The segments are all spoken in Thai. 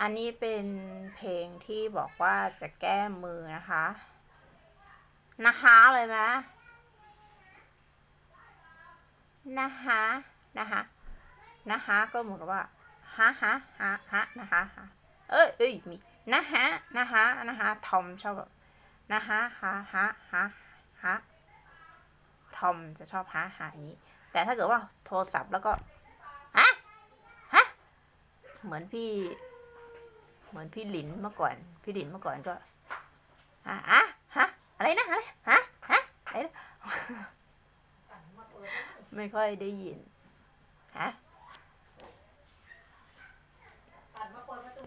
อันนี้เป็นเพลงที่บอกว่าจะแก้มือนะคะ นะคะเลยไหมนะคะนะคะนะคะก็เหมือนกับว่าฮะฮะฮะฮะนะคะฮะเอ้ยเอ้ยมีนะฮะนะคะนะคะทอมชอบแบบนะคะฮะฮะฮะฮะทอมจะชอบฮะฮะอย่างนี้ แต่ถ้าเกิดว่าโทรศัพท์แล้วก็ฮะฮะเหมือนพี่ เหมือนพี่หลินเมื่อก่อน พี่หลินเมื่อก่อนก็อะอะฮะอะไรนะอะไรฮะฮะอะไรนะไม่ค่อยได้ยินฮะ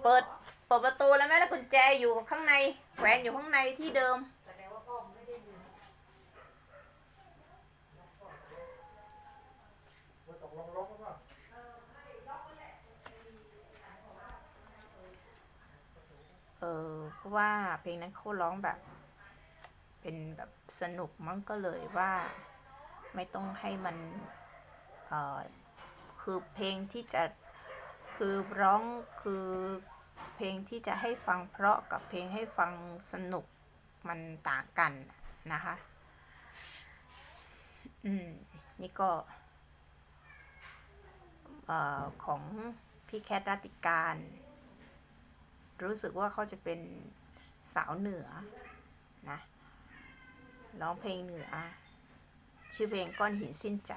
เปิดเปิดประตูแล้วแม่แล้วกุญแจอยู่ข้างในแขวนอยู่ข้างในที่เดิม แสดงว่าพ่อไม่ได้ดู ว่าตกลงล็อกหรือเปล่า เออเพราะ ว่าเพลงนั้นเขาร้องแบบ เป็นแบบสนุกมั้งก็เลยว่าไม่ต้องให้มันเออคือเพลงที่จะคือร้องคือเพลงที่จะให้ฟังเพราะกับเพลงให้ฟังสนุกมันต่างกันนะคะ อืม นี่ก็เออของพี่แคทรัติการ รู้สึกว่าเขาจะเป็น สาวเหนือนะร้องเพลงเหนือ ชื่อเพลงก้อนหินสิ้นใจ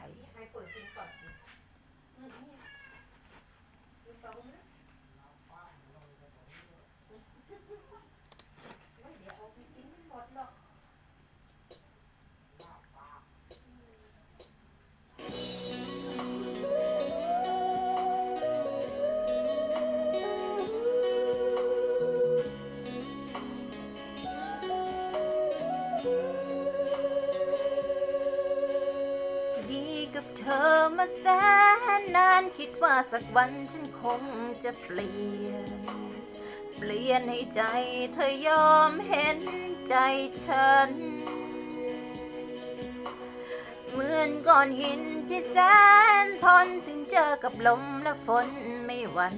นนคิดว่าสักวันฉันคงจะเปลี่ยน เปลี่ยนให้ใจเธอยอมเห็นใจฉัน เหมือนก้อนหินที่แสนทนถึงเจอกับลมและฝนไม่หวัน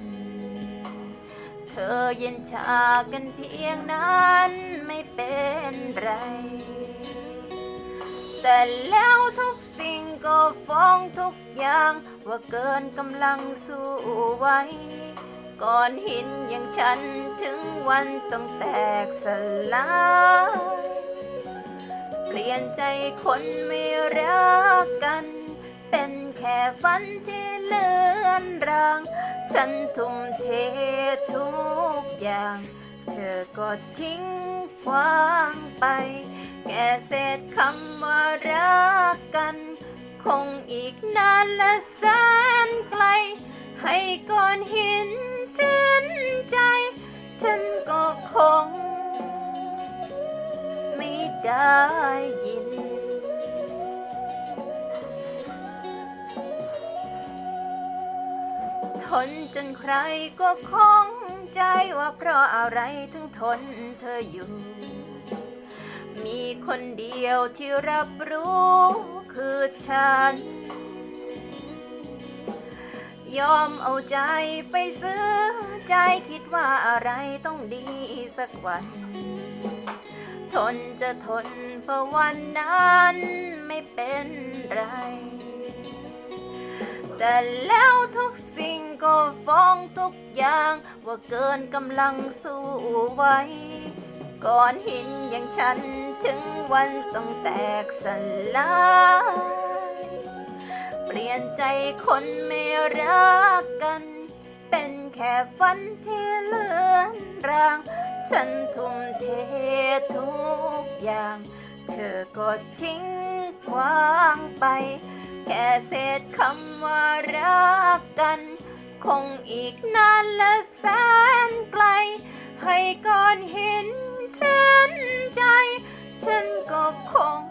เธอเย็นชากันเพียงนั้นไม่เป็นไร แต่แล้วทุก สิ่งก็ฟ้องทุกอย่าง ว่าเกินกำลังสู้ไว้ ก่อนหินอย่างฉันถึงวันต้องแตกสลายเปลี่ยนใจคนไม่รักกัน เป็นแค่ฝันที่เลือนราง ฉันทุ่มเททุกอย่าง เธอก็ทิ้งขวางไป แค่เศษคำว่ารัก กัน คงอีกนานและแสนไกล ให้ก้อนหินสิ้นใจ ฉันก็คง ไม่ได้ยิน ทนจนใครก็คงใจว่าเพราะอะไรถึงทนเธออยู่มีคนเดียวที่รับรู้ คือฉัน ยอมเอาใจไปซื้อ ใจคิดว่าอะไรต้องดีสักวัน ทนจะทนเพราะวันนั้นไม่เป็นไร แต่แล้วทุกสิ่งก็ฟ้องทุกอย่าง ว่าเกินกำลังสู้ไว้ ก่อนหินอย่างฉันถึงวันต้องแตกสลายเปลี่ยนใจคนไม่รักกัน เป็นแค่ฝันที่เลือนราง ฉันทุ่มเททุกอย่าง เธอก็ทิ้งวางไป แค่เศษคำว่ารักกัน คงอีกนานและแสนไกล ให้ก้อนหินเส้น ใจ ฉันก็คง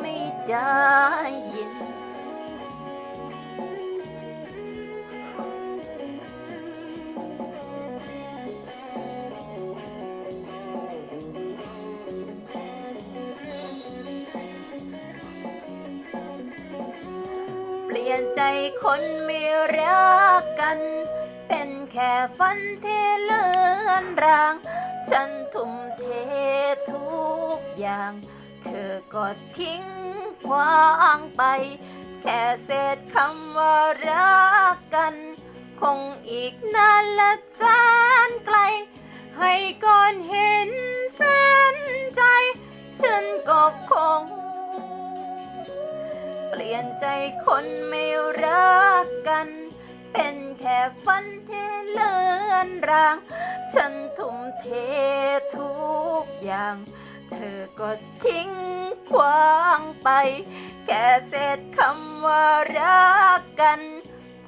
ไม่ได้ยิน เปลี่ยนใจคนไม่รักกัน เป็นแค่ฝันที่เลือนรางฉัน อย่างเธอก็ทิ้งขวางไป แค่เศษคำว่ารักกัน คงอีกนานและแสนไกล ให้ก่อนเห็นเส้นใจ ฉันก็คง เปลี่ยนใจคนไม่รักกัน เป็นแค่ฝันที่เลือนราง ฉันทุ่มเททุกอย่าง อก็ทิ้งควางไป แค่เศษคำว่ารักกัน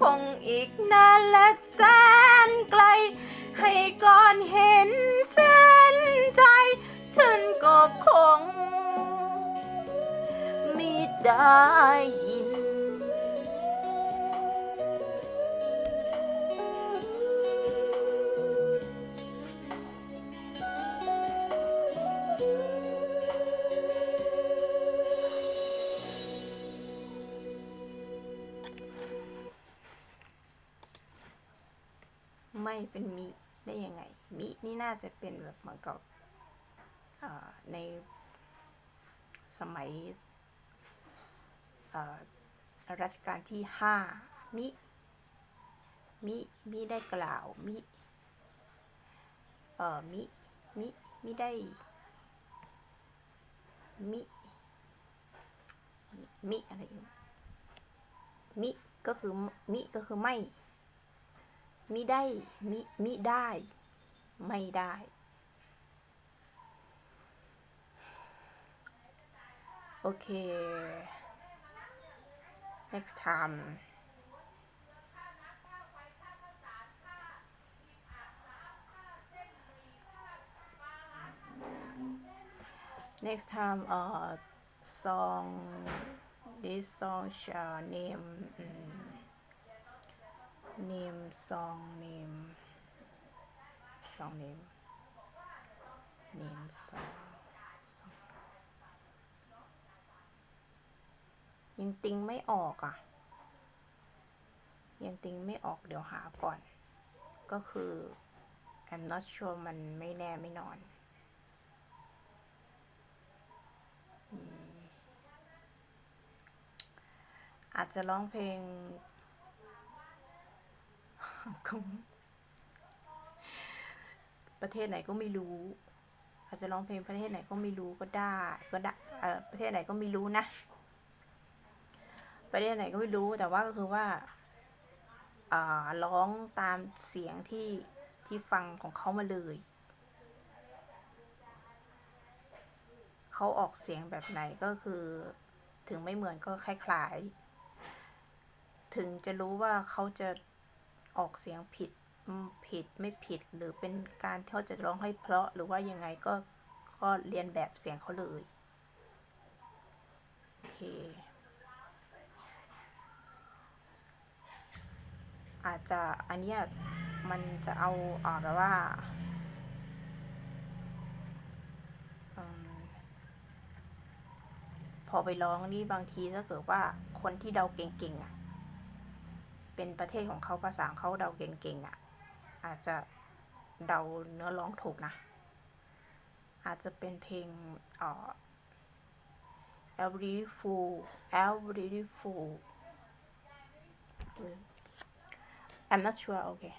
คงอีกนานและแสนไกล ให้ก่อนเห็นเส้นใจ ฉันก็คง ไม่ได้ ไม่เป็นมิได้ยังไง มินี่น่าจะเป็นแบบเหมือนกับในสมัยรัชกาลที่ห้ามิ มิ มิได้กล่าว มิ เอ่อ มิ มิ มิได้ มิ มิ อะไรมิ ก็คือ มิ ก็คือไม่ มิได้มิมิได้ ไม่ได้ โอเค next time next time uh song this song shall name mm, name song name song name name song song ยังติงไม่ออกอะ ยังติงไม่ออกเดี๋ยวหาก่อน ก็คือ I'm not sure มันไม่แน่ไม่นอนอาจจะร้องเพลง ของประเทศไหนก็ไม่รู้ อาจจะร้องเพลงประเทศไหนก็ไม่รู้ก็ได้ ก็ได้เออประเทศไหนก็ไม่รู้นะ ประเทศไหนก็ไม่รู้แต่ว่าก็คือว่าอ่าร้องตามเสียงที่ที่ฟังของเขามาเลย เขาออกเสียงแบบไหนก็คือ ถึงไม่เหมือนก็คล้ายๆ ถึงจะรู้ว่าเขาจะ ออกเสียงผิดผิดไม่ผิดหรือเป็นการที่เขาจะร้องให้เพราะหรือว่ายังไงก็ก็เรียนแบบเสียงเขาเลยโอเค อาจจะอันเนี้ยมันจะเอาอ่าแบบว่าอพอไปร้องนี่บางทีถ้าเกิดว่าคนที่เดาเก่งๆอะ เป็นประเทศของเขาภาษาของเขาเดาเก่งๆอะ อาจจะเดาเนื้อร้องถูกนะ อาจจะเป็นเพลงเอ่อ El Beautiful El Beautiful I'm not sure okay